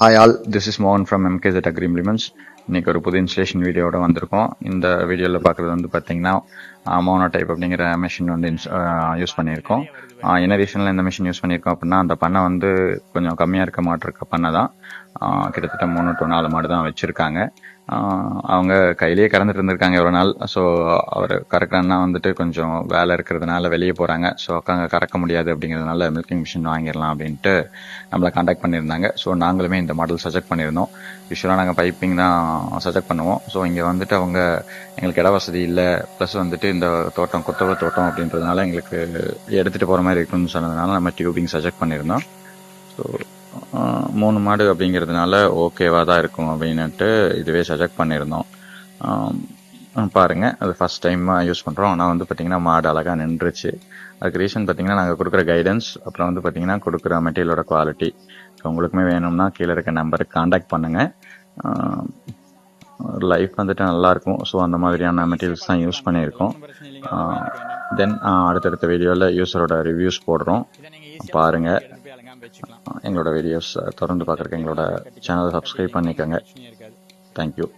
Hi all, this is Mohan from MKZ Agreements. இன்றைக்கி இன்னைக்கு ஒரு புது இன்ஸ்டலேஷன் வீடியோட வந்திருக்கோம். இந்த வீடியோவில் பார்க்குறது வந்து பார்த்தீங்கன்னா மோனோ டைப் அப்படிங்கிற மிஷின் வந்து யூஸ் பண்ணியிருக்கோம். என்ன ரீசனில் இந்த மிஷின் யூஸ் பண்ணியிருக்கோம் அப்படின்னா அந்த பண்ணை வந்து கொஞ்சம் கம்மியாக இருக்க மாட்டு இருக்க பண்ணை தான். கிட்டத்தட்ட மூணு டு நாலு மாடு தான் வச்சுருக்காங்க. அவங்க கையிலேயே கறந்துட்டு இருந்திருக்காங்க எவ்வளோ நாள். ஸோ அவர் கறக்குறன்னா வந்துட்டு கொஞ்சம் வேலை இருக்கிறதுனால வெளியே போகிறாங்க ஸோ அக்காங்க கறக்க முடியாது அப்படிங்கிறதுனால மில்கிங் மிஷின் வாங்கிடலாம் அப்படின்ட்டு நம்மளை காண்டாக்ட் பண்ணியிருந்தாங்க. ஸோ நாங்களுமே இந்த மாடல் சஜெக்ட் பண்ணியிருந்தோம். யூஸ்வலாக நாங்கள் பைப்பிங் தான் சஜெக்ட் பண்ணுவோம். ஸோ இங்கே வந்துட்டு அவங்க எங்களுக்கு இட வசதி இல்லை. ப்ளஸ் வந்துட்டு இந்த தோட்டம் கொத்தவ தோட்டம் அப்படின்றதுனால எங்களுக்கு எடுத்துகிட்டு போகிற மாதிரி இருக்குன்னு சொன்னதுனால நம்ம டியூபிங் சஜெக்ட் பண்ணியிருந்தோம். ஸோ மூணு மாடு அப்படிங்கிறதுனால ஓகேவாக தான் இருக்கும் அப்படின்னுட்டு இதுவே சஜெக்ட் பண்ணியிருந்தோம். பாருங்கள் அது ஃபர்ஸ்ட் டைம் யூஸ் பண்ணுறோம் ஆனால் வந்து பார்த்திங்கன்னா மாடு அழகாக நின்றுச்சு. அதுக்கு ரீசன் பார்த்திங்கன்னா நாங்கள் கொடுக்குற கைடன்ஸ் அப்புறம் வந்து பார்த்திங்கன்னா கொடுக்குற மெட்டீரியலோட குவாலிட்டி உங்களுக்குமே வேணும்னா கீழே இருக்க நம்பருக்கு காண்டாக்ட் பண்ணுங்கள் லைஃப் வந்துட்டு நல்லாயிருக்கும் ஸோ அந்த மாதிரியான மெட்டீரியல்ஸ் தான் யூஸ் பண்ணியிருக்கோம். தென் அடுத்தடுத்த வீடியோவில் யூஸரோட ரிவ்யூஸ் போடுறோம். பாருங்கள் எங்களோட வீடியோஸ் தொடர்ந்து பார்க்குறக்கு எங்களோட சேனலை சப்ஸ்கிரைப் பண்ணிக்கோங்க. தேங்க்யூ